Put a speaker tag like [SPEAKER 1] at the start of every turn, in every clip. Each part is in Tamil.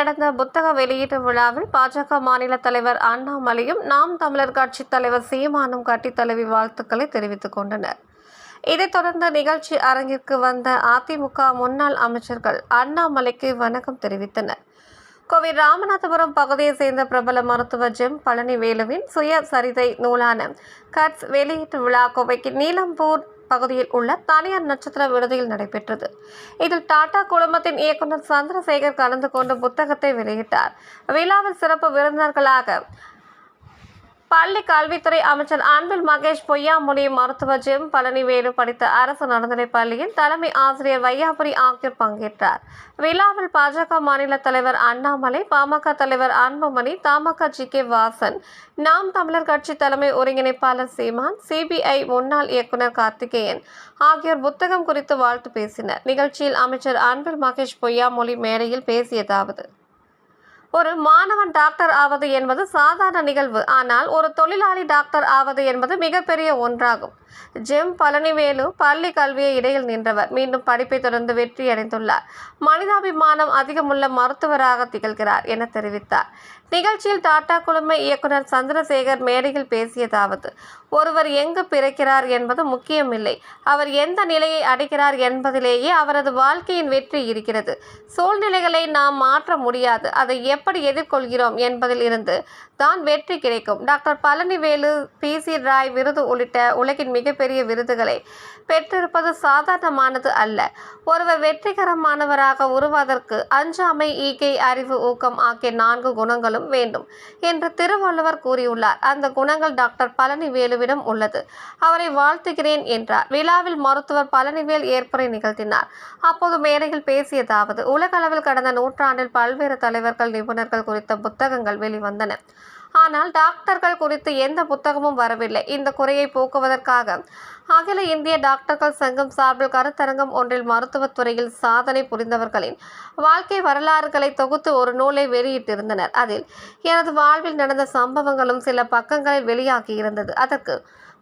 [SPEAKER 1] நடந்த புத்தக வெளியீட்டு விழாவில் பாஜக மாநில தலைவர் அண்ணாமலையும் நாம் தமிழர் கட்சி தலைவர் சீமானும் கட்டித் தழுவி வாழ்த்துக்களை தெரிவித்துக் கொண்டனர். இதைத் தொடர்ந்து நிகழ்ச்சி அரங்கிற்கு வந்த அதிமுக முன்னாள் அமைச்சர்கள் அண்ணாமலைக்கு வணக்கம் தெரிவித்தனர். கோவை ராமநாதபுரம் பகுதியைச் சேர்ந்த பிரபல மருத்துவர் ஜெம் பழனிவேலுவின் சுயசரிதை நூலான கட்ஸ் வெளியீட்டு விழா கோவைக்கு நீலம்பூர் பகுதியில் உள்ள தனியார் நட்சத்திர விடுதியில் நடைபெற்றது. இதில் டாடா குழுமத்தின் இயக்குனர் சந்திரசேகர் கலந்து கொண்டு புத்தகத்தை வெளியிட்டார். விழாவில் சிறப்பு விருந்தினர்களாக பள்ளி கல்வித்துறை அமைச்சர் அன்பில் மகேஷ் பொய்யாமொழி மருத்துவர் ஜெம் பழனிவேலு படித்த அரசு நடுநிலைப் பள்ளியின் தலைமை ஆசிரியர் வையாபுரி ஆகியோர் பங்கேற்றார். விழாவில் பாஜக மாநில தலைவர் அண்ணாமலை பாமக தலைவர் அன்புமணி தமாக ஜி கே வாசன் நாம் தமிழர் கட்சி தலைமை ஒருங்கிணைப்பாளர் சீமான் சிபிஐ முன்னாள் இயக்குனர் கார்த்திகேயன் ஆகியோர் புத்தகம் குறித்து வாழ்த்து பேசினர். நிகழ்ச்சியில் அமைச்சர் அன்பில் மகேஷ் பொய்யாமொழி மேடையில் பேசியதாவது ஒரு மாணவன் டாக்டர் ஆவது என்பது சாதாரண நிகழ்வு. ஆனால் ஒரு தொழிலாளி டாக்டர் ஆவது என்பது மிகப்பெரிய ஒன்றாகும். ஜெம் பழனிவேலு பள்ளி கல்வியை இடையில் நின்றவர். மீண்டும் படிப்பை தொடர்ந்து வெற்றி அடைந்துள்ளார் மனிதாபிமானம் அதிகமுள்ள மருத்துவராக திகழ்கிறார் என தெரிவித்தார். நிகழ்ச்சியில் டாடா குழும இயக்குனர் சந்திரசேகர் மேடையில் பேசியதாவது ஒருவர் எங்கு பிறக்கிறார் என்பது முக்கியமில்லை. அவர் எந்த நிலையை அடைகிறார் என்பதிலேயே அவரது வாழ்க்கையின் வெற்றி இருக்கிறது. சூழ்நிலைகளை நாம் மாற்ற முடியாது. அதை எப்படி எதிர்கொள்கிறோம் என்பதில் இருந்து தான் வெற்றி கிடைக்கும். Doctor Palanivelu B C Roy விருது உள்ளிட்ட உலகின் மிகப்பெரிய விருதுகளை பெற்றிருப்பது சாதாரணமானது அல்ல. ஒருவர் வெற்றிகரமானவராக உருவதற்கு அஞ்சாமை ஈகை அறிவு ஊக்கம் ஆகிய நான்கு குணங்களும் வேண்டும் என்று திருவள்ளுவர் கூறியுள்ளார். அந்த குணங்கள் டாக்டர் பழனிவேலுவிடம் உள்ளது. அவரை வாழ்த்துகிறேன் என்றார். விழாவில் மருத்துவர் பழனிவேல் ஏற்புரை நிகழ்த்தினார். அப்போது மேடையில் பேசியதாவது உலகளவில் கடந்த நூற்றாண்டில் பல்வேறு தலைவர்கள் நிபுணர்கள் குறித்த புத்தகங்கள் வெளிவந்தன. ஆனால் டாக்டர்கள் குறித்து எந்த புத்தகமும் வரவில்லை. இந்த குறையை போக்குவதற்காக அகில இந்திய டாக்டர்கள் சங்கம் சார்பில் கருத்தரங்கம் ஒன்றில் மருத்துவத்துறையில் சாதனை புரிந்தவர்களின் வாழ்க்கை வரலாறுகளை தொகுத்து ஒரு நூலை வெளியிட்டிருந்தனர். அதில் எனது வாழ்வில் நடந்த சம்பவங்களும் சில பக்கங்களில் வெளியாகியிருந்தது அதற்கு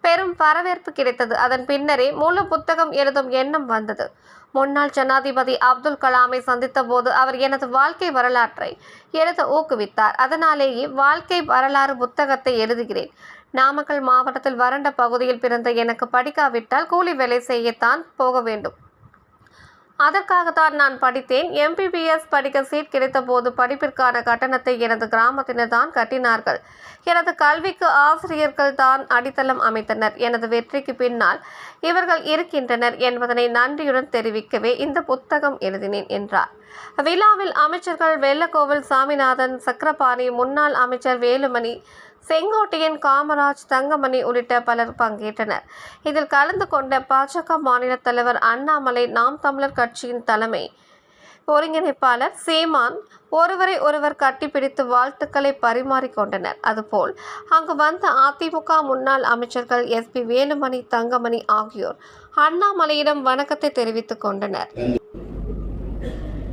[SPEAKER 1] பெரும் வரவேற்பு கிடைத்தது. அதன் பின்னரே முழு புத்தகம் எழுதும் எண்ணம் வந்தது. முன்னாள் ஜனாதிபதி அப்துல் கலாமை சந்தித்த போது அவர் எனது வாழ்க்கை வரலாற்றை எழுத ஊக்குவித்தார். அதனாலேயே வாழ்க்கை வரலாறு புத்தகத்தை எழுதுகிறேன். நாமக்கல் மாவட்டத்தில் வறண்ட பகுதியில் பிறந்த எனக்கு படிக்காவிட்டால் கூலி வேலை செய்யத்தான் போக வேண்டும். அதற்காகத்தான் நான் படித்தேன். எம்பிபிஎஸ் படிக்க சீட் கிடைத்தபோது படிப்பிற்கான கட்டணத்தை எனது கிராமத்தினர் தான் கட்டினார்கள். எனது கல்விக்கு ஆசிரியர்கள் தான் அடித்தளம் அமைத்தனர். எனது வெற்றிக்கு பின்னால் இவர்கள் இருக்கின்றனர் என்பதனை நன்றியுடன் தெரிவிக்கவே இந்த புத்தகம் எழுதினேன் என்றார். விழாவில் அமைச்சர்கள் வெள்ளக்கோவில் சாமிநாதன் சக்கரபாணி முன்னாள் அமைச்சர் வேலுமணி செங்கோட்டையன் காமராஜ் தங்கமணி உள்ளிட்ட பலர் பங்கேற்றனர். இதில் கலந்து கொண்ட பாஜக மாநில தலைவர் அண்ணாமலை நாம் தமிழர் கட்சியின் தலைமை ஒருங்கிணைப்பாளர் சீமான் ஒருவரை ஒருவர் கட்டிப்பிடித்து வாழ்த்துக்களை பரிமாறிக்கொண்டனர். அதுபோல் அங்கு வந்த அதிமுக முன்னாள் அமைச்சர்கள் எஸ்பி வேலுமணி தங்கமணி ஆகியோர் அண்ணாமலையிடம் வணக்கத்தை தெரிவித்துக் கொண்டனர்.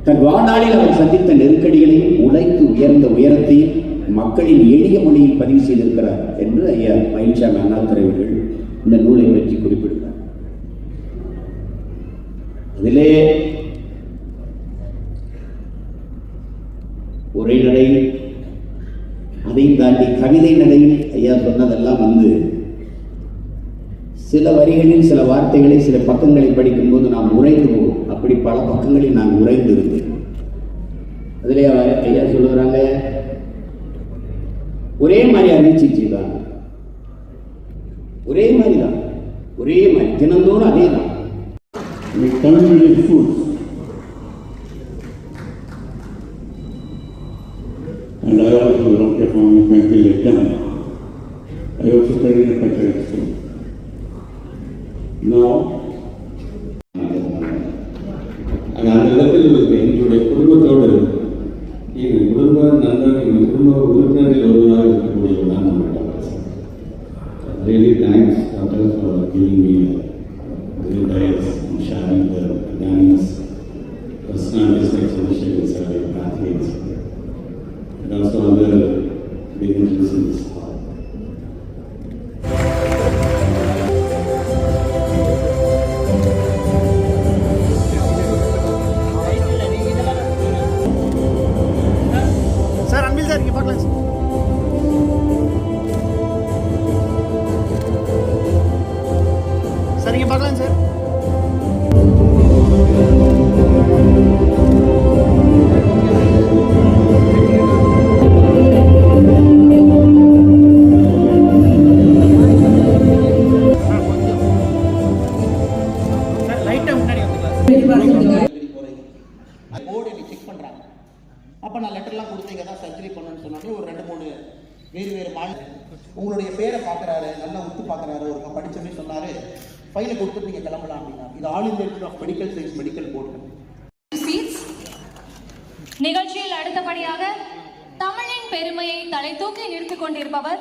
[SPEAKER 2] தன் வாழ்நாளில் அவர் சந்தித்த நெருக்கடிகளையும் உழைத்து உயர்ந்த உயரத்தையும் மக்களின் எளிய மொழியில் பதிவு செய்திருக்கிறார் என்று ஐயா மயில்சாமி அண்ணாதுரை அவர்கள் இந்த நூலை பற்றி குறிப்பிடுகிறார். அதிலே உரை நடை அதையும் தாண்டி கவிதை நடையில் ஐயா சொன்னதெல்லாம் வந்து சில வரிகளில் சில வார்த்தைகளை சில பக்கங்களை படிக்கும்போது நாம் உரைந்து போவோம். அப்படி பல பக்கங்களில் நான் உறைந்து இருந்தேன். அதிலே ஐயா சொல்லுகிறாங்க ஒரே மாதிரி அறிவிச்சிச்சு தான் ஒரே மாதிரி தான் ஒரே மாதிரி தினந்தோறும் அதே தான்
[SPEAKER 3] with community foods. And I also wrote a form of mental exam. I also studied at Patriot School. Now,
[SPEAKER 4] during the
[SPEAKER 5] board என்னை செக் பண்ணுறாங்க அப்போ நான் லெட்டர்லாம் கொடுத்து இங்கே தான் சர்ஜரி பண்ணணும்னு சொன்னாங்க. ஒரு ரெண்டு மூணு வேறு வேறு மாநில உங்களுடைய பேரை பார்க்குறாரு நல்லா உத்து பார்க்குறாரு ஒரு படிச்சோன்னே சொன்னார் ஃபைலை கொடுத்துட்டு நீங்கள் கிளம்பலாம் அப்படின்னா இது all India of medical science medical
[SPEAKER 6] board நிகழ்ச்சியில் அடுத்தபடியாக தமிழின் பெருமையை தலை தூக்கி நிறுத்திக் கொண்டிருப்பவர்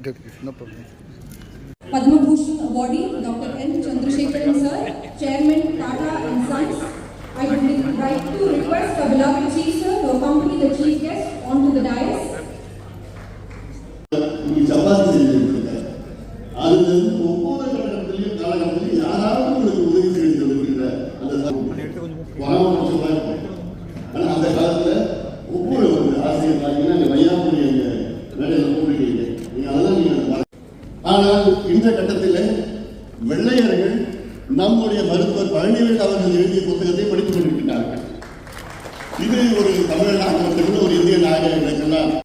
[SPEAKER 6] விவ-
[SPEAKER 7] Padma Bhushan awardee Dr. N. Chandrasekharan sir, Chairman Tata and Sons. I would like to request the beloved chief sir to accompany the chief guest onto the dais.
[SPEAKER 8] இன்னைக்கு சப்பாத்தி செஞ்சிருக்காரு அது ஒவ்வொரு காலகட்டத்திலையும் காலகட்டத்திலையும் யாராவது உங்களுக்கு உதவி செய்து கொடுக்கிற அந்த ஆனால் இந்த கட்டத்தில் வெள்ளையர்கள் நம்முடைய மருத்துவர் பழனிவேல் அவர்கள் எழுதிய புத்தகத்தை படித்துக் கொண்டிருக்கிறார்கள் இது ஒரு தமிழ் நாகரிகத்திலிருந்து ஒரு இந்திய நாகரிகம்